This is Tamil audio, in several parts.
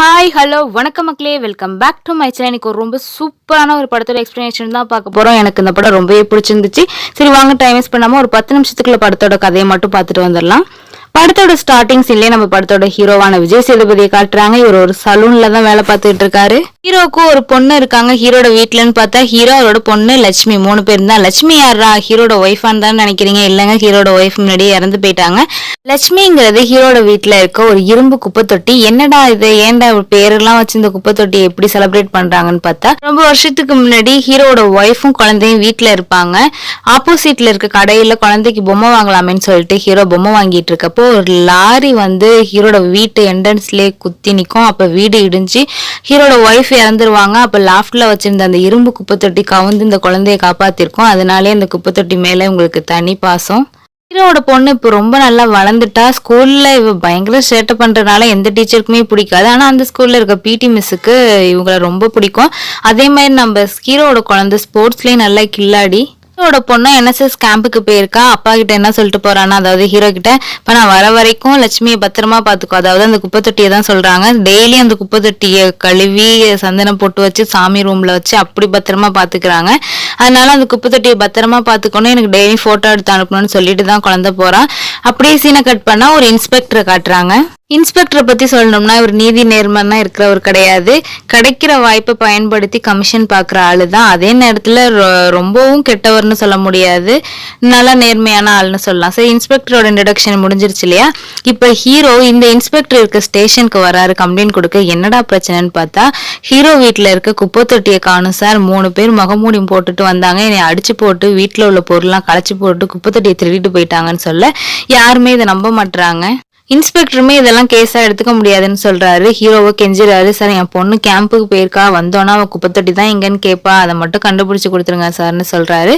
ஹாய் ஹலோ வணக்கம் மக்களே. Welcome back to my channel எனக்கு ரொம்ப சூப்பரான ஒரு படத்தோட எக்ஸ்ப்ளனேஷன் தான் பார்க்க போறோம். எனக்கு இந்த படம் ரொம்பவே பிடிச்சிருந்துச்சு. சரி வாங்க டைம் வேஸ்ட் பண்ணாம ஒரு பத்து நிமிஷத்துக்குள்ள படத்தோட கதையை மட்டும் பார்த்துட்டு வந்துடலாம். படத்தோட ஸ்டார்டிங்ஸ்லயே நம்ம படத்தோட ஹீரோவான விஜய் சேதுபதியை காட்டுறாங்க. இவர் ஒரு சலூன்ல தான் வேலை பார்த்துட்டு இருக்காரு. ஹீரோக்கு ஒரு பொண்ணு இருக்காங்க. ஹீரோட வீட்லன்னு பார்த்தா ஹீரோ அவரோட பொண்ணு லட்சுமி மூணு பேர் தான். லட்சுமி யாரா ஹீரோட ஒய்ஃபான்னு தான் நினைக்கிறீங்க. இல்லைங்க ஹீரோட ஒய்ஃப் முன்னாடியே இறந்து போயிட்டாங்க. லட்சுமிங்கிறது ஹீரோட வீட்ல இருக்க ஒரு இரும்பு குப்பை தொட்டி. என்னடா இது? ஏன்டா பேரெல்லாம் வச்சு இந்த குப்பை தொட்டி எப்படி செலிப்ரேட் பண்றாங்கன்னு பார்த்தா ரொம்ப வருஷத்துக்கு முன்னாடி ஹீரோட ஒய்ஃபும் குழந்தையும் வீட்ல இருப்பாங்க. ஆப்போசிட்ல இருக்க கடையில குழந்தைக்கு பொம்மை வாங்கலாமேன்னு சொல்லிட்டு ஹீரோ பொம்மை வாங்கிட்டு இருக்கப்போ ஒரு லாரி வந்து ஹீரோட வீட்டு என்ட்ரன்ஸ்லயே குத்தி நிற்கும் அப்போ வீடு இடிஞ்சு ஹீரோட ஒய்ஃப் இறந்துருவாங்க. அப்போ லாஃப்டில் வச்சிருந்த அந்த இரும்பு குப்பை தொட்டி கவுந்து இந்த குழந்தைய காப்பாத்திருக்கோம். அதனாலே இந்த குப்பை தொட்டி மேலே உங்களுக்கு தனி பாசம். ஹீரோவோட பொண்ணு இப்போ ரொம்ப நல்லா வளர்ந்துட்டா. ஸ்கூலில் இவ பயங்கர சேட்டை பண்ணுறதுனால எந்த டீச்சருக்குமே பிடிக்காது. ஆனால் அந்த ஸ்கூலில் இருக்க பிடி மிஸ்ஸுக்கு இவங்கள ரொம்ப பிடிக்கும். அதே மாதிரி நம்ம ஹீரோவோட குழந்தை ஸ்போர்ட்ஸ்லேயும் நல்லா கில்லாடி. ஹீரோட பொண்ணு என்எஸ்எஸ் கேம்புக்கு போயிருக்கா? அப்பா கிட்ட என்ன சொல்லிட்டு போறான்னா அதாவது ஹீரோ கிட்ட இப்போ நான் வர வரைக்கும் லட்சுமியை பத்திரமா பாத்துக்கோ அதாவது அந்த குப்பை தொட்டியை தான் சொல்றாங்க. டெய்லி அந்த குப்பை தொட்டியை கழுவி சந்தனம் போட்டு வச்சு சாமி ரூம்ல வச்சு அப்படி பத்திரமா பாத்துக்கிறாங்க அதனால அந்த குப்பை தொட்டியை பத்திரமா பாத்துக்கணும் எனக்கு டெய்லி போட்டோ எடுத்து அனுப்பணும்னு சொல்லிட்டு தான் குழந்தை போறான் அப்படியே சீனை கட் பண்ணா ஒரு இன்ஸ்பெக்டரை காட்டுறாங்க. இன்ஸ்பெக்டரை பத்தி சொல்லணும்னா இவர் நீதி நேர்மன்னா இருக்கிறவர் கிடையாது. கிடைக்கிற வாய்ப்பை பயன்படுத்தி கமிஷன் பார்க்குற ஆளு தான் அதே நேரத்துல ரொ- ரொம்பவும் கெட்டவர்னு சொல்ல முடியாது. நல்ல நேர்மையான ஆள்னு சொல்லலாம். சரி இன்ஸ்பெக்டரோட இன்ட்ரடக்ஷன் முடிஞ்சிருச்சு இல்லையா? இப்போ ஹீரோ இந்த இன்ஸ்பெக்டர் இருக்க ஸ்டேஷனுக்கு வராரு கம்ப்ளைண்ட் கொடுக்க. என்னடா பிரச்சனைன்னு பார்த்தா ஹீரோ வீட்டில் இருக்க குப்பை தொட்டியை காணும் சார். மூணு பேர் முகமூடி போட்டுட்டு வந்தாங்க. என்னை அடிச்சு போட்டு வீட்டில் உள்ள பொருள்லாம் களைச்சு போட்டு குப்பை தொட்டியை திருடிட்டு போயிட்டாங்கன்னு சொல்ல. யாருமே இதை நம்ப மாட்டுறாங்க இன்ஸ்பெக்டருமே இதெல்லாம் கேஸாக எடுத்துக்க முடியாதுன்னு சொல்கிறாரு ஹீரோவை கெஞ்சிறாரு. சார் என் பொண்ணு கேம்புக்கு போயிருக்கா. வந்தோன்னா அவள் குப்பை தொட்டி தான் எங்கன்னு கேட்பா அதை மட்டும் கண்டுபிடிச்சி கொடுத்துருங்க சார்னு சொல்கிறாரு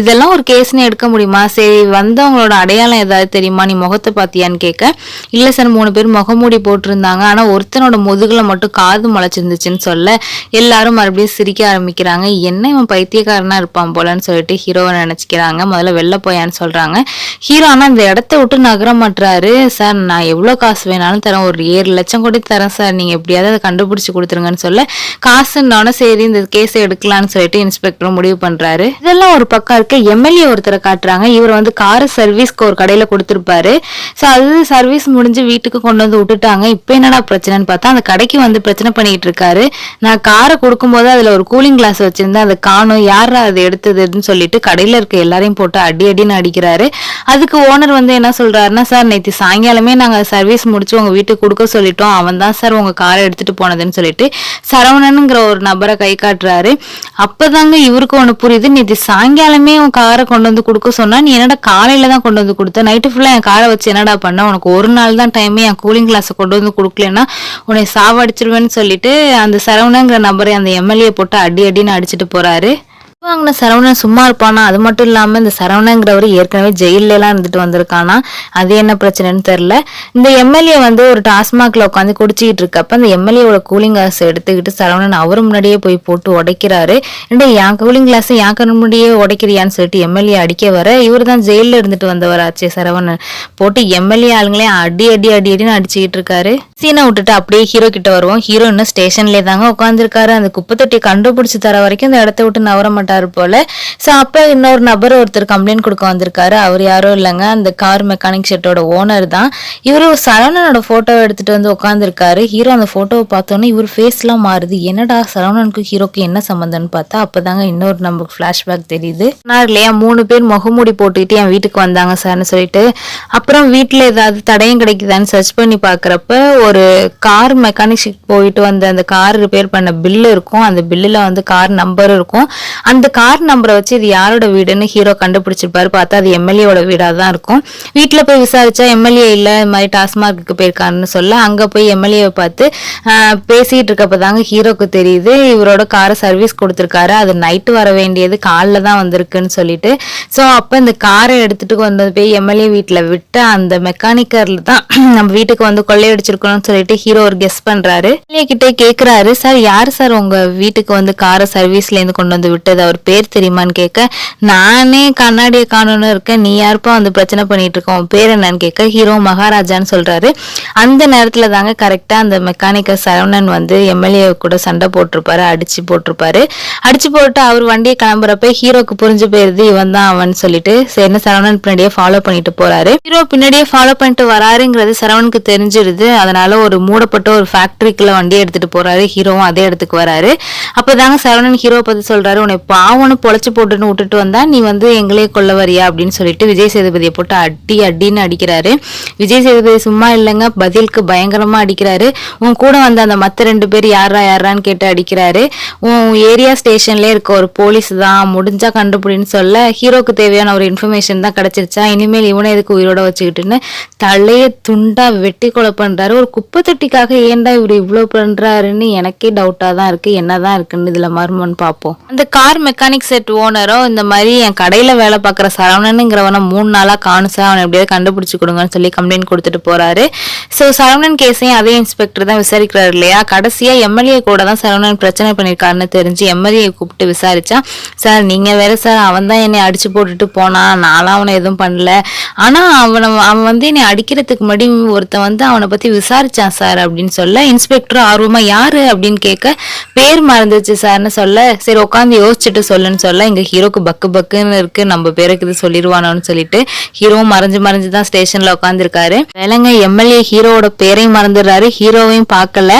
இதெல்லாம் ஒரு கேஸ்னு எடுக்க முடியுமா? சரி வந்தவங்களோட அடையாளம் ஏதாவது தெரியுமா? நீ முகத்தை பார்த்தியான்னு கேட்க இல்லை சார் மூணு பேர் முகமூடி போட்டிருந்தாங்க. ஆனால் ஒருத்தனோட முதுகில் மட்டும் காது முளைச்சிருந்துச்சுன்னு சொல்ல. எல்லாரும் மறுபடியும் சிரிக்க ஆரம்பிக்கிறாங்க. என்ன இவன் பைத்தியக்காரனாக இருப்பான் போலன்னு சொல்லிட்டு ஹீரோவை நினச்சிக்கிறாங்க. முதல்ல வெளில போயான்னு சொல்கிறாங்க ஹீரோ ஆனால் இந்த இடத்த விட்டு நகர மாட்டுறாரு சார் நான் எவ்வளோ காசு வேணாலும் தரேன். ஒரு ஏழு லட்சம் கூட தரேன் சார். நீங்கள் எப்படியாவது அதை கண்டுபிடிச்சி கொடுத்துருங்கன்னு சொல்ல காசுன்னொன்னே சரி இந்த கேஸ் எடுக்கலான்னு சொல்லிட்டு இன்ஸ்பெக்டரும் முடிவு பண்ணுறாரு இதெல்லாம் ஒரு பக்கம் இருக்க எம்எல்ஏ ஒருத்தரை காட்டுறாங்க. இவர் வந்து கார் சர்வீஸ்க்கு ஒரு கடையில் கொடுத்துருப்பாரு. ஸோ அது சர்வீஸ் முடிஞ்சு வீட்டுக்கு கொண்டு வந்து விட்டுட்டாங்க. இப்போ என்னடா பிரச்சனைன்னு பார்த்தா அந்த கடைக்கு வந்து பிரச்சனை பண்ணிட்டு இருக்காரு. நான் காரை கொடுக்கும்போது அதில் ஒரு கூலிங் கிளாஸ் வச்சிருந்தேன். அதை காணும் யாரா அது எடுத்ததுன்னு சொல்லிட்டு கடையில் இருக்க எல்லாரையும் போட்டு அடி அடின்னு அடிக்கிறாரு. அதுக்கு ஓனர் வந்து என்ன சொல்றாருன்னா சார் நேற்று சாயங்காலமே நாங்கள் சர்வீஸ் முடிச்சு உங்கள் வீட்டுக்கு கொடுக்க சொல்லிட்டோம். அவன் தான் சார் உங்கள் காரை எடுத்துகிட்டு போனதுன்னு சொல்லிட்டு சரவணனுங்கிற ஒரு நபரை கை காட்டுறாரு. அப்போதாங்க இவருக்கு ஒன்று புரியுது. நேற்று சாயங்காலமே உன் காரை கொண்டு வந்து கொடுக்க சொன்னா நீ என்னடா காலையில தான் கொண்டு வந்து கொடுத்த? நைட்டு ஃபுல்லாக என் காரை வச்சு என்னடா பண்ண? உனக்கு ஒரு நாள் தான் டைமே என் கூலிங் கிளாஸை கொண்டு வந்து கொடுக்கலன்னா உன்னை சாவடிச்சிருவேன்னு சொல்லிட்டு அந்த சரவணங்கிற நபரை அந்த எம்எல்ஏ போட்டு அடி அடின்னு அடிச்சுட்டு போறாரு. வாங்கின சரவணன் சும்மா இருப்பானா? அது மட்டும் இல்லாமல் இந்த சரவணங்கிறவர் ஏற்கனவே ஜெயிலெலாம் இருந்துட்டு வந்திருக்கானா? அது என்ன பிரச்சனைன்னு தெரில இந்த எம்எல்ஏ வந்து ஒரு டாஸ்மாகில் உட்காந்து குடிச்சிக்கிட்டு இருக்கப்ப அந்த எம்எல்ஏவோட கூலிங் கிளாஸ் எடுத்துக்கிட்டு சரவணன் அவரும் முன்னாடியே போய் போட்டு உடைக்கிறாரு. ஏன்டா என் கூலிங் கிளாஸை என் கண் முன்னாடியே உடைக்கிறியான்னு சொல்லிட்டு எம்எல்ஏ அடிக்க வர இவர் தான் ஜெயிலில் இருந்துட்டு வந்தவராச்சே சரவணன். போட்டு எம்எல்ஏ ஆளுங்களே அடி அடி அடி அடின்னு அடிச்சுக்கிட்டு இருக்காரு. சீனை விட்டுட்டு அப்படியே ஹீரோ கிட்ட வருவோம். ஹீரோ இன்னும் ஸ்டேஷன்லேயே தாங்க உட்காந்துருக்காரு அந்த குப்பை தொட்டியை தர வரைக்கும் இந்த இடத்த விட்டு நவர மாட்டார் போல. ஸோ அப்போ இன்னொரு நபர் ஒருத்தர் கம்ப்ளைண்ட் கொடுக்க வந்திருக்காரு. அவர் யாரும் இல்லைங்க. அந்த கார் மெக்கானிக் ஷெட்டோட ஓனர் தான். இவர் சரவணனோட ஃபோட்டோ எடுத்துட்டு வந்து உட்காந்துருக்காரு ஹீரோ அந்த ஃபோட்டோவை பார்த்தோன்னே இவர் ஃபேஸ்லாம் மாறுது. என்னடா சரவணனுக்கும் ஹீரோக்கு என்ன சம்மந்தம்னு பார்த்தா அப்பதாங்க இன்னொரு நமக்கு ஃப்ளாஷ்பேக் தெரியுது. நான் இல்லையா மூணு பேர் முகமூடி போட்டுக்கிட்டு என் வீட்டுக்கு வந்தாங்க சார்னு சொல்லிட்டு. அப்புறம் வீட்டில் ஏதாவது தடயம் கிடைக்குதான்னு சர்ச் பண்ணி பார்க்குறப்ப ஒரு கார் மெக்கானிக் போயிட்டு வந்த அந்த கார் ரிப்பேர் பண்ண பில்லு இருக்கும். அந்த பில்லில் வந்து கார் நம்பர் இருக்கும். அந்த கார் நம்பரை வச்சு இது யாரோட வீடுன்னு ஹீரோ கண்டுபிடிச்சிருப்பாரு. பார்த்தா அது எம்எல்ஏவோட வீடாக தான் இருக்கும். வீட்டில் போய் விசாரிச்சா எம்எல்ஏ இல்லை இந்த மாதிரி டாஸ்மார்க்கு போயிருக்காருன்னு சொல்ல அங்கே போய் எம்எல்ஏவை பார்த்து பேசிகிட்டு இருக்கப்போ இருக்கப்ப தாங்க ஹீரோக்கு தெரியுது. இவரோட காரை சர்வீஸ் கொடுத்துருக்காரு. அது நைட்டு வர வேண்டியது காலில் தான் வந்திருக்குன்னு சொல்லிட்டு. ஸோ அப்போ இந்த காரை எடுத்துகிட்டு வந்து போய் எம்எல்ஏ வீட்டில் விட்டு அந்த மெக்கானிக்கரில் தான் நம்ம வீட்டுக்கு வந்து கொள்ளையடிச்சிருக்கணும்னு சொல்லிட்டு ஹீரோ ஒரு கெஸ் பண்றாரு. எம்எல்ஏ கிட்டே கேட்குறாரு சார் யார் சார் உங்க வீட்டுக்கு வந்து காரை சர்வீஸ்ல இருந்து கொண்டு வந்து விட்டது? அவர் பேர் தெரியுமான்னு கேட்க நானே கண்ணாடியை காணணும்னு இருக்கேன். நீ யாருப்பா வந்து பிரச்சனை பண்ணிட்டு இருக்க? உன் பேர் என்னன்னு கேட்க ஹீரோ மகாராஜான்னு சொல்றாரு. அந்த நேரத்துல தாங்க கரெக்டா அந்த மெக்கானிக்கல் சரவணன் வந்து எம்எல்ஏ கூட சண்டை போட்டிருப்பாரு அடிச்சு போட்டிருப்பாரு. அடிச்சு போட்டு அவர் வண்டியை கிளம்புறப்ப ஹீரோக்கு புரிஞ்சு போயிருது இவன் தான் அவன் சொல்லிட்டு சரின்னு சரவணன் பின்னாடியே ஃபாலோ பண்ணிட்டு போறாரு. ஹீரோ பின்னாடியே ஃபாலோ பண்ணிட்டு வராருங்கிறது சரவணுக்கு தெரிஞ்சிருது. அதனால ஒரு மூடப்பட்ட ஒரு ஃபேக்டரிக்குள்ள வண்டியை எடுத்துட்டு போறாரு. ஹீரோவும் அதே இடத்துக்கு வராரு. அப்பதாங்க சரவணன் ஹீரோ பத்தி சொல்றாரு. உன்னை பாவனு பொழைச்சு போட்டுன்னு விட்டுட்டு வந்தா நீ வந்து எங்களே கொல்ல வரியா? அப்படின்னு சொல்லிட்டு விஜய் சேதுபதியை போட்டு அடி அடின்னு அடிக்கிறாரு. விஜய் சேதுபதி சும்மா இல்லைங்க பதிலுக்கு பயங்கரமா அடிக்கிறாரு. உன் கூட வந்த அந்த மத்த ரெண்டு பேர் யாரா யாரான்னு கேட்டு அடிக்கிறாரு. உன் ஏரியா ஸ்டேஷன்ல இருக்க ஒரு போலீஸ் தான் முடிஞ்சா கண்டுபிடின்னு சொல்ல ஹீரோக்கு தேவையான ஒரு இன்ஃபர்மேஷன் தான் கிடைச்சிருச்சா? இனிமேல் இவனை எதுக்கு உயிரோட வச்சுக்கிட்டுன்னு தலையை துண்டா வெட்டி கொலை பண்றாரு. ஒரு குப்பை தொட்டிக்காக ஏன்டா இவர் இவ்வளோ பண்ணுறாருன்னு எனக்கே டவுட்டாக தான் இருக்கு. என்னதான் இருக்குன்னு இதில் மர்மன்னு பார்ப்போம். அந்த கார் மெக்கானிக் செட் ஓனரும் இந்த மாதிரி என் கடையில் வேலை பார்க்குற சரவணனுங்கிறவனை மூணு நாளாக காணும் சார் அவனை எப்படியாவது கண்டுபிடிச்சி கொடுங்கன்னு சொல்லி கம்ப்ளைண்ட் கொடுத்துட்டு போகிறாரு ஸோ சரவணன் கேஸையும் அதே இன்ஸ்பெக்டர் தான் விசாரிக்கிறாரு இல்லையா? கடைசியாக எம்எல்ஏ கூட தான் சரவணன் பிரச்சனை பண்ணியிருக்காருன்னு தெரிஞ்சு எம்எல்ஏ கூப்பிட்டு விசாரித்தா சார் நீங்கள் வேற சார் அவன் தான் என்னை அடிச்சு போட்டுட்டு போனான். நானும் அவனை எதுவும் பண்ணல. ஆனால் அவனை அவன் வந்து என்னை அடிக்கிறதுக்கு முன்னாடி ஒருத்தன் வந்து அவனை பற்றி விசாரி விசாரிச்சான் சார் அப்படின்னு சொல்ல இன்ஸ்பெக்டரும் ஆர்வமா யாரு அப்படின்னு கேட்க பேர் மறந்துச்சு சார்னு சொல்ல சரி உட்காந்து யோசிச்சுட்டு சொல்லுன்னு சொல்ல எங்க ஹீரோக்கு பக்கு பக்குன்னு இருக்கு நம்ம பேருக்கு இது சொல்லிடுவானோன்னு சொல்லிட்டு ஹீரோவும் மறைஞ்சு மறைஞ்சு தான் ஸ்டேஷன்ல உட்காந்துருக்காரு வேலைங்க எம்எல்ஏ ஹீரோவோட பேரையும் மறந்துடுறாரு ஹீரோவையும் பார்க்கல.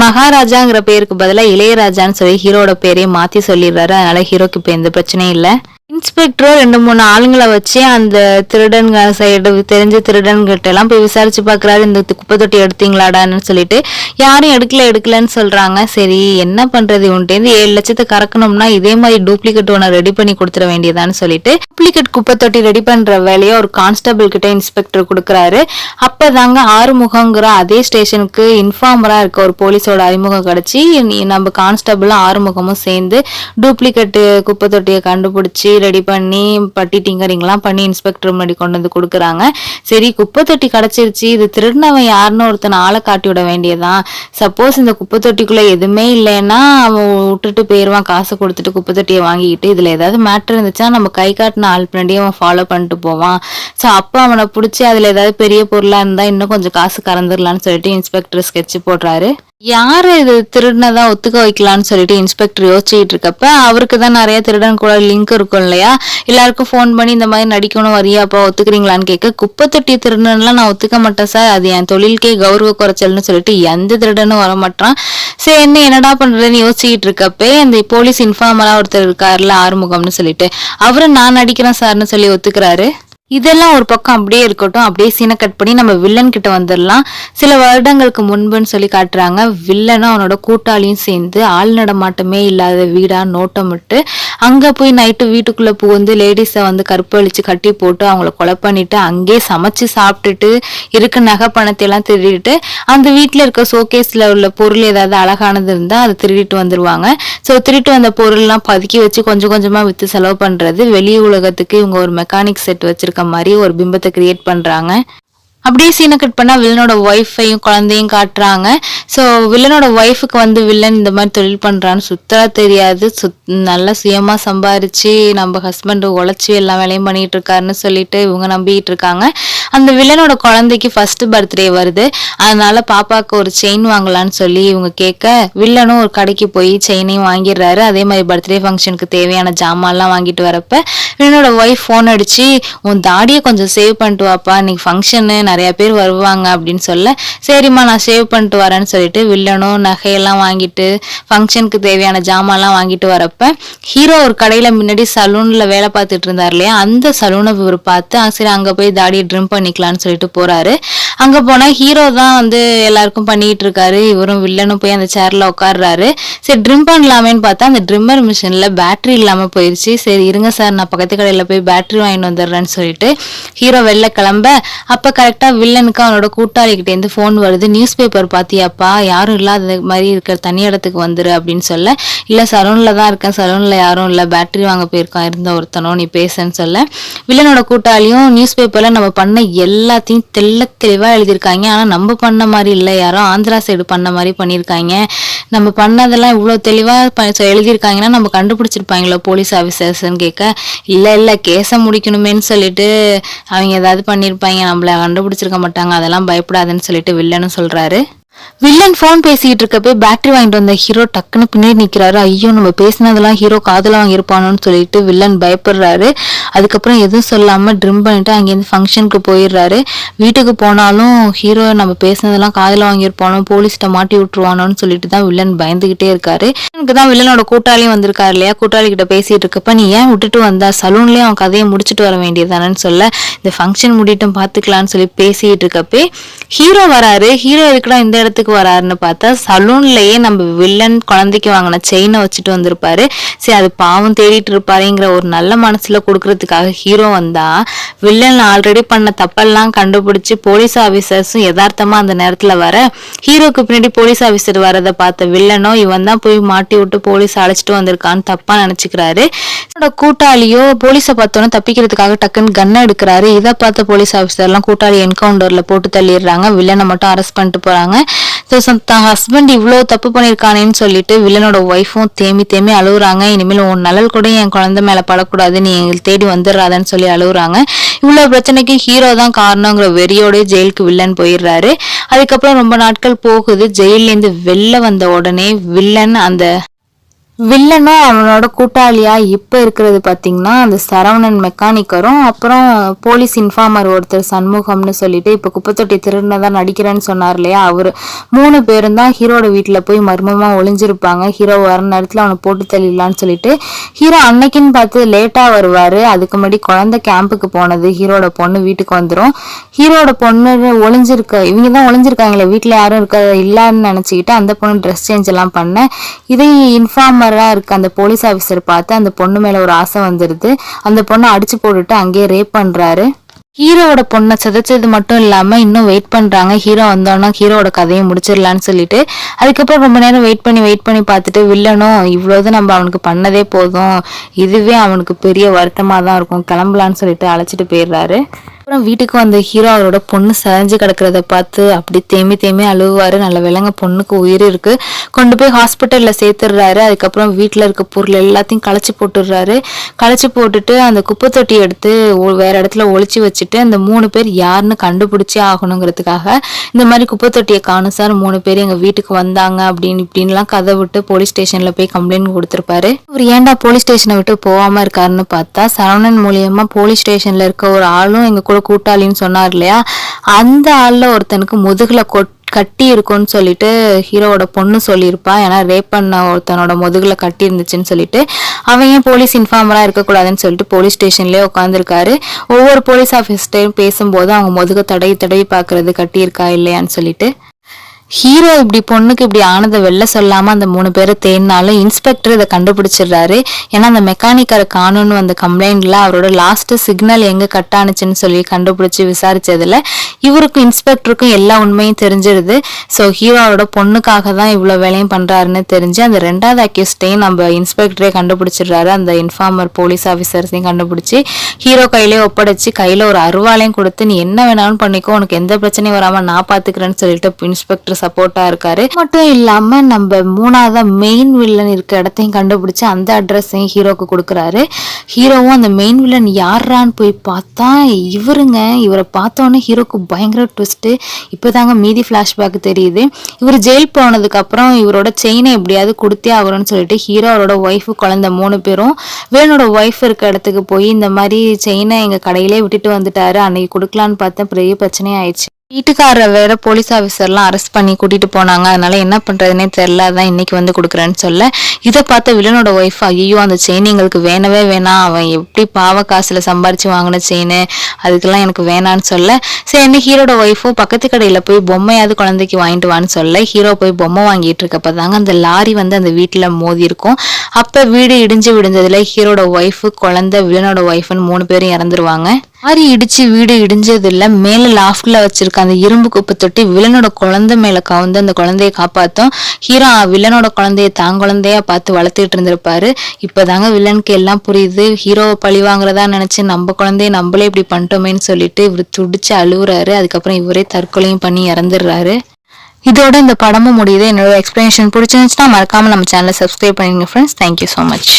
மகாராஜாங்கிற பேருக்கு பதிலா இளையராஜான்னு சொல்லி ஹீரோட பேரையும் மாத்தி சொல்லிடுறாரு அதனால ஹீரோக்கு இப்ப எந்த பிரச்சனையும் இல்லை. இன்ஸ்பெக்டரும் ரெண்டு மூணு ஆளுங்களை வச்சு அந்த திருடன்க சைடு தெரிஞ்ச திருடன்கிட்ட எல்லாம் போய் விசாரிச்சு பார்க்குறாரு. இந்த குப்பை தொட்டி எடுத்தீங்களாடான்னு சொல்லிட்டு யாரும் எடுக்கல எடுக்கலன்னு சொல்கிறாங்க சரி என்ன பண்ணுறது இவன்ட்டேருந்து ஏழு லட்சத்தை கறக்கணும்னா இதே மாதிரி டூப்ளிகேட் ஒன்று ரெடி பண்ணி கொடுத்துட வேண்டியதான்னு சொல்லிட்டு டூப்ளிகேட் குப்பை தொட்டி ரெடி பண்ணுற வேலையை ஒரு கான்ஸ்டபிள் கிட்ட இன்ஸ்பெக்டர் கொடுக்குறாரு. அப்போ தாங்க ஆறுமுகங்கிற அதே ஸ்டேஷனுக்கு இன்ஃபார்மராக இருக்க ஒரு போலீஸோட அறிமுகம் கிடைச்சி நீ- நம்ம கான்ஸ்டபிளும் ஆறுமுகமும் சேர்ந்து டூப்ளிகேட்டு குப்பை தொட்டியை கண்டுபிடிச்சி ரெடி பண்ணி பட்டி டிங்கரிங்லாம் பண்ணி இன்ஸ்பெக்டர் முன்னாடி கொண்டு வந்து கொடுக்குறாங்க. சரி குப்பை தொட்டி கிடச்சிருச்சு. இது திருடினவன் யாருன்னு ஒருத்தன் ஆளை காட்டி விட வேண்டியதான் சப்போஸ் இந்த குப்பை தொட்டிக்குள்ளே எதுவுமே இல்லைன்னா அவன் விட்டுட்டு போயிடுவான் காசு கொடுத்துட்டு குப்பை தொட்டியை வாங்கிக்கிட்டு இதில் ஏதாவது மேட்ரு இருந்துச்சுன்னா நம்ம கை காட்டின ஆள் பின்னாடியே அவன் ஃபாலோ பண்ணிட்டு போவான். ஸோ அப்போ அவனை பிடிச்சி அதில் ஏதாவது பெரிய பொருளாக இருந்தால் இன்னும் கொஞ்சம் காசு கறந்துடலான்னு சொல்லிட்டு இன்ஸ்பெக்டர் ஸ்கெட்ச் போடுறாரு. யார் இது திருடினதான் ஒத்துக்க வைக்கலான்னு சொல்லிட்டு இன்ஸ்பெக்டர் யோசிச்சுட்டு இருக்கப்ப அவருக்கு தான் நிறைய திருடன் கூட லிங்க் இருக்கும் இல்லையா? எல்லாருக்கும் ஃபோன் பண்ணி இந்த மாதிரி நடிக்கணும் வரியாப்பா ஒத்துக்கிறீங்களான்னு கேட்க குப்பை தொட்டி திருடன்லாம் நான் ஒத்துக்க மாட்டேன் சார். அது என் தொழிலுக்கே கௌரவ குறைச்சல்னு சொல்லிட்டு எந்த திருடனும் வர மாட்டான் சரி என்ன என்னடா பண்றதுன்னு யோசிச்சுட்டு இருக்கப்பே அந்த போலீஸ் இன்ஃபார்மரா ஒருத்தர் இருக்காருல ஆறுமுகம்னு சொல்லிட்டு. அவரும் நான் நடிக்கிறேன் சார்னு சொல்லி ஒத்துக்கிறாரு. இதெல்லாம் ஒரு பக்கம் அப்படியே இருக்கட்டும். அப்படியே சீனை கட் பண்ணி நம்ம வில்லன் கிட்ட வந்துடலாம் சில வருடங்களுக்கு முன்புன்னு சொல்லி காட்டுறாங்க. வில்லனும் அவனோட கூட்டாளியும் சேர்ந்து ஆள் நடமாட்டமே இல்லாத வீடாக நோட்டமிட்டு அங்கே போய் நைட்டு வீட்டுக்குள்ளே புகுந்து லேடிஸை வந்து கற்பழிச்சு கட்டி போட்டு அவங்கள கொலை பண்ணிட்டு அங்கேயே சமைச்சு சாப்பிட்டுட்டு இருக்க நகை பணத்தையெல்லாம் திருடிட்டு அந்த வீட்டில் இருக்க ஷோகேஸில் உள்ள பொருள் ஏதாவது அழகானது இருந்தால் அதை திருடிட்டு வந்துடுவாங்க ஸோ திருட்டு வந்த பொருள்லாம் பதுக்கி வச்சு கொஞ்சம் கொஞ்சமாக விற்று செலவு பண்ணுறது வெளி உலகத்துக்கு இவங்க ஒரு மெக்கானிக் செட் வச்சுருக்காங்க. வச்சிருக்க மாதிரி ஒரு பிம்பத்தை கிரியேட் பண்றாங்க. அப்படியே சீனை கட் பண்ணால் வில்லனோட ஒய்ஃபையும் குழந்தையும் காட்டுறாங்க. ஸோ வில்லனோட ஒய்ஃபுக்கு வந்து வில்லன் இந்த மாதிரி தொழில் பண்ணுறான்னு சுத்தராக தெரியாது. சுத் நல்லா சுயமாக சம்பாரித்து நம்ம ஹஸ்பண்டு உழைச்சி எல்லா வேலையும் பண்ணிகிட்டு இருக்காருன்னு சொல்லிட்டு இவங்க நம்பிக்கிட்டு இருக்காங்க. அந்த வில்லனோட குழந்தைக்கு ஃபஸ்ட்டு பர்த்டே வருது. அதனால பாப்பாவுக்கு ஒரு செயின் வாங்கலான்னு சொல்லி இவங்க கேட்க வில்லனும் ஒரு கடைக்கு போய் செயினையும் வாங்கிடுறாரு. அதே மாதிரி பர்த்டே ஃபங்க்ஷனுக்கு தேவையான ஜாமான்லாம் வாங்கிட்டு வரப்ப வில்லனோட ஒய்ஃப் ஃபோன் அடித்து உன் தாடியை கொஞ்சம் சேவ் பண்ணிட்டு வாப்பா. இன்னைக்கு ஃபங்க்ஷனு நிறைய பேர் வருவாங்க அப்படின்னு சொல்ல சரிம்மா நான் சேவ் பண்ணிட்டு வரேன்னு சொல்லிட்டு வில்லனும் நகையெல்லாம் வாங்கிட்டு ஃபங்க்ஷனுக்கு தேவையான ஜாமான்லாம் வாங்கிட்டு வரப்ப ஹீரோ ஒரு கடையில முன்னாடி சலூன்ல வேலை பார்த்துட்டு இருந்தார் இல்லையா? அந்த சலூனை இவர் பார்த்து சரி அங்க போய் தாடியை ட்ரிம் பண்ணிக்கலாம்னு சொல்லிட்டு போறாரு. அங்க போனா ஹீரோ தான் வந்து எல்லாருக்கும் பண்ணிட்டு இருக்காரு. இவரும் வில்லனும் போய் அந்த சேர்ல உட்காடுறாரு சரி ட்ரிம் பண்ணலாமேன்னு பார்த்தா அந்த ட்ரிம்மர் மிஷின்ல பேட்டரி இல்லாம போயிருச்சு. சரி இருங்க சார் நான் பக்கத்து கடையில போய் பேட்டரி வாங்கிட்டு வந்துடுறேன்னு சொல்லிட்டு ஹீரோ வெளில கிளம்ப அப்ப கரெக்ட் வில்லனுக்கு அவனோட கூட்டாளிகிட்டேருந்து ஃபோன் வருது. நியூஸ் பேப்பர் பார்த்தியாப்பா யாரும் இல்லாத மாதிரி இருக்கிற தனி இடத்துக்கு வந்துரு அப்படின்னு சொல்ல இல்லை சலூனில் தான் இருக்கேன். சலூனில் யாரும் இல்லை. பேட்டரி வாங்க போயிருக்கான். இருந்த ஒருத்தனும் நீ பேசுன்னு சொல்ல. வில்லனோட கூட்டாளியும் நியூஸ் பேப்பரில் நம்ம பண்ண எல்லாத்தையும் தெள்ள தெளிவாக எழுதியிருக்காங்க. ஆனால் நம்ம பண்ண மாதிரி இல்லை. யாரும் ஆந்திரா சைடு பண்ண மாதிரி பண்ணியிருக்காங்க. நம்ம பண்ணதெல்லாம் இவ்வளோ தெளிவாக எழுதியிருக்காங்கன்னா நம்ம கண்டுபிடிச்சிருப்பாங்களோ போலீஸ் ஆஃபீஸர்ஸ்ன்னு கேட்க இல்லை இல்லை கேஸை முடிக்கணுமேன்னு சொல்லிட்டு அவங்க ஏதாவது பண்ணியிருப்பாங்க நம்மள கண்டுபிடிச்சிருக்க மாட்டாங்க அதெல்லாம் பயப்படாதுன்னு சொல்லிட்டு வில்லன்னு சொல்கிறாரு வில்லன் ஃபோன் பேசிக்கிட்டு இருக்கப்போ பேட்டரி வாங்கிட்டு வந்த ஹீரோ டக்குன்னு பின்னாடி நிற்கிறாரு ஐயோ நம்ம பேசினதெல்லாம் ஹீரோ காதில் வாங்கியிருப்பானோன்னு சொல்லிட்டு வில்லன் பயப்படுறாரு. அதுக்கப்புறம் எதுவும் சொல்லாமல் ட்ரிம் பண்ணிட்டு அங்கேருந்து ஃபங்க்ஷனுக்கு போயிடுறாரு. வீட்டுக்கு போனாலும் ஹீரோ நம்ம பேசினதெல்லாம் காதில் வாங்கியிருப்பானோ போலீஸ்கிட்ட மாட்டி விட்டுருவானோன்னு சொல்லிட்டு தான் வில்லன் பயந்துகிட்டே இருக்காரு. எனக்கு தான் வில்லனோட கூட்டாளியும் வந்திருக்காரு இல்லையா? கூட்டாளி கிட்ட பேசிட்டு இருக்கப்ப நீ ஏன் விட்டுட்டு வந்தா? சலூன்லேயே அவன் கதையை முடிச்சுட்டு வர வேண்டியதானன்னு சொல்ல. இந்த ஃபங்க்ஷன் முடிட்டும் பார்த்துக்கலான்னு சொல்லி பேசிட்டு இருக்கப்பே ஹீரோ வராரு. ஹீரோ இருக்கிற இந்த இடத்துக்கு வராருன்னு பார்த்தா சலூன்லயே நம்ம வில்லன் குழந்தைக்கு வாங்கின செயினை வச்சுட்டு வந்திருப்பாரு. சரி அது பாவம் தேடிட்டு இருப்பாருங்கிற ஒரு நல்ல மனசுல கொடுக்கறதுக்காக ஹீரோ வந்தா வில்லன் ஆல்ரெடி பண்ண தப்பெல்லாம் கண்டுபிடிச்சு போலீஸ் ஆபீசர்ஸும் யதார்த்தமா அந்த நேரத்துல வர ஹீரோக்கு பின்னாடி போலீஸ் ஆபீசர் வரதை பார்த்த வில்லனோ இவன் தான் போய் மாட்டி விட்டு போலீஸ் அழைச்சிட்டு வந்திருக்கான்னு தப்பா நினைச்சுக்கிறாரு. என்னோட கூட்டாளியோ போலீஸை பார்த்தோன்னே தப்பிக்கிறதுக்காக டக்குன்னு கன்னை எடுக்கிறாரு. இதை பார்த்த போலீஸ் ஆஃபீஸர்லாம் கூட்டாளி என்கவுண்டர்ல போட்டு தள்ளிடுறாங்க. வில்லனை மட்டும் அரெஸ்ட் பண்ணிட்டு போறாங்க. ஸோ தன் ஹஸ்பண்ட் இவ்வளோ தப்பு பண்ணியிருக்கானேன்னு சொல்லிட்டு வில்லனோட ஒய்ஃபும் தேமி தேமி அழுகுறாங்க இனிமேல் உன் நலல் கூட என் குழந்தை மேலே படக்கூடாது. நீ எங்களுக்கு தேடி வந்துடுறாதன்னு சொல்லி அழுகுறாங்க இவ்வளோ பிரச்சனைக்கு ஹீரோ தான் காரணங்கிற வெறியோடய ஜெயிலுக்கு வில்லன் போயிடுறாரு. அதுக்கப்புறம் ரொம்ப நாட்கள் போகுது. ஜெயிலேருந்து வெளில வந்த உடனே வில்லன் அந்த வில்லனும் அவனோட கூட்டாளியா இப்ப இருக்கிறது பாத்தீங்கன்னா அந்த சரவணன் மெக்கானிக்கரும் அப்புறம் போலீஸ் இன்ஃபார்மர் ஒருத்தர் சண்முகம்னு சொல்லிட்டு இப்ப குப்பத்தொட்டி திருநதா நடிக்கிறேன்னு சொன்னார் இல்லையா? அவரு. மூணு பேரும் தான் ஹீரோட வீட்டுல போய் மர்மமா ஒளிஞ்சிருப்பாங்க. ஹீரோ வர நேரத்துல அவனை போட்டு தள்ளிடலான்னு சொல்லிட்டு ஹீரோ அன்னைக்குன்னு பார்த்து லேட்டா வருவாரு. அதுக்கு முன்னாடி குழந்தை கேம்புக்கு போனது. ஹீரோட பொண்ணு வீட்டுக்கு வந்துடும் ஹீரோட பொண்ணு ஒளிஞ்சிருக்க இவங்க தான் ஒளிஞ்சிருக்காங்களே வீட்டுல யாரும் இருக்க இல்லைன்னு நினைச்சுக்கிட்டு அந்த பொண்ணு ட்ரெஸ் சேஞ்ச் எல்லாம் பண்ண இதை இன்ஃபார்மர் இன்ஸ்பெக்டராக இருக்க அந்த போலீஸ் ஆஃபீஸர் பார்த்து அந்த பொண்ணு மேலே ஒரு ஆசை வந்துடுது அந்த பொண்ணை அடிச்சு போட்டுட்டு அங்கேயே ரேப் பண்ணுறாரு ஹீரோவோட பொண்ணை சிதைச்சது மட்டும் இல்லாமல் இன்னும் வெயிட் பண்ணுறாங்க ஹீரோ வந்தோன்னா ஹீரோவோட கதையை முடிச்சிடலான்னு சொல்லிட்டு. அதுக்கப்புறம் ரொம்ப நேரம் வெயிட் பண்ணி வெயிட் பண்ணி பார்த்துட்டு வில்லனும் இவ்வளோது நம்ம அவனுக்கு பண்ணதே போதும். இதுவே அவனுக்கு பெரிய வருத்தமாக தான் இருக்கும். கிளம்பலான்னு சொல்லிட்டு அழைச்சிட்டு போயிடுறாரு. அப்புறம் வீட்டுக்கு வந்த ஹீரோ அவரோட பொண்ணு சரிஞ்சு கிடக்கிறத பார்த்து அப்படி தேமி தேமி அழுவாரு நல்ல விலங்க பொண்ணுக்கு உயிர் இருக்கு. கொண்டு போய் ஹாஸ்பிட்டல்ல சேர்த்துடுறாரு. அதுக்கப்புறம் வீட்டில் இருக்க பொருள் எல்லாத்தையும் களைச்சி போட்டுடுறாரு. களைச்சி போட்டுட்டு அந்த குப்பை தொட்டி எடுத்து வேற இடத்துல ஒழிச்சு வச்சுட்டு அந்த மூணு பேர் யாருன்னு கண்டுபிடிச்சே ஆகணுங்கிறதுக்காக இந்த மாதிரி குப்பை தொட்டியை காணும் சார். மூணு பேர் எங்க வீட்டுக்கு வந்தாங்க அப்படின்னு இப்படின்லாம் கதை விட்டு போலீஸ் ஸ்டேஷன்ல போய் கம்ப்ளைண்ட் கொடுத்துருப்பாரு. அவர் ஏன்டா போலீஸ் ஸ்டேஷனை விட்டு போகாம இருக்காருன்னு பார்த்தா சரவணன் மூலியமா போலீஸ் ஸ்டேஷன்ல இருக்க ஒரு ஆளும் எங்க கூட கூட்டாளின்னு சொன்னார் இல்லையா? அந்த ஆள்ல ஒருத்தனுக்கு முதுகுல கொட் கட்டி இருக்கும்னு சொல்லிட்டு ஹீரோவோட பொண்ணு சொல்லியிருப்பா. ஏன்னா ரேப் பண்ண ஒருத்தனோட முதுகுல கட்டி இருந்துச்சுன்னு சொல்லிட்டு. அவன் ஏன் போலீஸ் இன்ஃபார்மராக இருக்கக்கூடாதுன்னு சொல்லிட்டு போலீஸ் ஸ்டேஷன்லேயே உட்காந்துருக்காரு ஒவ்வொரு போலீஸ் ஆஃபீஸ்டையும் பேசும்போது அவங்க முதுக தடவி தடவி பார்க்கறது கட்டியிருக்கா இல்லையான்னு சொல்லிட்டு. ஹீரோ இப்படி பொண்ணுக்கு இப்படி ஆனதை வெளில சொல்லாம அந்த மூணு பேரை தேடினாலும் இன்ஸ்பெக்டர் இதை கண்டுபிடிச்சிடுறாரு. ஏன்னா அந்த மெக்கானிக்கரை காணும்னு வந்த கம்ப்ளைண்ட்ல அவரோட லாஸ்ட் சிக்னல் எங்க கட் ஆனுச்சுன்னு சொல்லி கண்டுபிடிச்சு விசாரிச்சதுல இவருக்கும் இன்ஸ்பெக்டருக்கும் எல்லா உண்மையும் தெரிஞ்சிருது. ஸோ ஹீரோவோட பொண்ணுக்காக தான் இவ்வளோ வேலையும் பண்றாருன்னு தெரிஞ்சு அந்த ரெண்டாவது அக்யூஸ்டையும் நம்ம இன்ஸ்பெக்டரே கண்டுபிடிச்சிடுறாரு. அந்த இன்ஃபார்மர் போலீஸ் ஆஃபீஸர்ஸையும் கண்டுபிடிச்சி ஹீரோ கையிலே ஒப்படைச்சு கையில ஒரு அருவாலையும் கொடுத்து நீ என்ன வேணாலும் பண்ணிக்கோ உனக்கு எந்த பிரச்சனையும் வராம நான் பாத்துக்கிறேன்னு சொல்லிட்டு இன்ஸ்பெக்டர் சப்போர்ட்டா இருக்காரு. மட்டும் இல்லாம நம்ம மூணாவதா மெயின் வில்லன் இருக்க இடத்தையும் கண்டுபிடிச்சு அந்த அட்ரஸையும் ஹீரோக்கு கொடுக்குறாரு. ஹீரோவும் அந்த மெயின் வில்லன் யாரான்னு போய் பார்த்தா இவருங்க. இவரை பார்த்தோன்னே ஹீரோக்கு பயங்கர ட்விஸ்ட்டு இப்போதாங்க மீதி ஃப்ளாஷ்பேக் தெரியுது. இவர் ஜெயில் போனதுக்கு அப்புறம் இவரோட செயினை எப்படியாவது கொடுத்தே ஆகணும்னு சொல்லிட்டு ஹீரோ அவரோட ஒய்ஃபு குழந்த மூணு பேரும் வேணோட ஒய்ஃப் இருக்க இடத்துக்கு போய் இந்த மாதிரி செயினை எங்க கடையிலே விட்டுட்டு வந்துட்டாரு. அன்னைக்கு கொடுக்கலான்னு பார்த்தா பெரிய பிரச்சனையாயிடுச்சு. வீட்டுக்காரரை வேற போலீஸ் ஆஃபீஸர்லாம் அரெஸ்ட் பண்ணி கூட்டிட்டு போனாங்க. அதனால என்ன பண்றதுனே தெரியல. அதான் இன்னைக்கு வந்து கொடுக்குறேன்னு சொல்ல. இதை பார்த்த வில்லனோட ஒய்ஃப் ஐயோ அந்த செயின் எங்களுக்கு வேணவே வேணாம். அவன் எப்படி பாவ காசுல சம்பாரிச்சு வாங்கின செயின் அதுக்கெல்லாம் எனக்கு வேணான்னு சொல்ல. சரி என்ன ஹீரோட ஒய்ஃபும் பக்கத்து கடையில போய் பொம்மையாவது குழந்தைக்கு வாங்கிட்டு வான்னு சொல்ல. ஹீரோ போய் பொம்மை வாங்கிட்டு இருக்கப்ப தாங்க அந்த லாரி வந்து அந்த வீட்டுல மோதி இருக்கும். அப்ப வீடு இடிஞ்சு விடுஞ்சதுல ஹீரோட ஒய்ஃபு குழந்தை வில்லனோட ஒய்ஃப்னு மூணு பேரும் இறந்துருவாங்க. லாரி இடிச்சு வீடு இடிஞ்சது இல்ல மேல லாஃப்ட்ல வச்சிருக்க அந்த இரும்பு குப்பை தொட்டி வில்லனோட குழந்தை மேல கவுந்து அந்த குழந்தைய காப்பாத்தும். ஹீரோ வில்லனோட குழந்தைய தான் குழந்தையா பார்த்து வளர்த்துட்டு இருந்திருப்பாரு. இப்பதாங்க வில்லனுக்கு எல்லாம் புரியுது. ஹீரோவை பழி வாங்குறதா நினைச்சு நம்ம குழந்தைய நம்மளே இப்படி பண்ணிட்டோமேன்னு சொல்லிட்டு இவர் துடிச்சு அழுகுறாரு அதுக்கப்புறம் இவரே தற்கொலையும் பண்ணி இறந்துடுறாரு. இதோட இந்த படமும் முடியுது. என்னோட எக்ஸ்பிளனேஷன் பிடிச்சிருந்துச்சுன்னா மறக்காம நம்ம சேனலை சப்ஸ்கிரைப் பண்ணிடுங்க ஃப்ரெண்ட்ஸ் தேங்க்யூ ஸோ மச்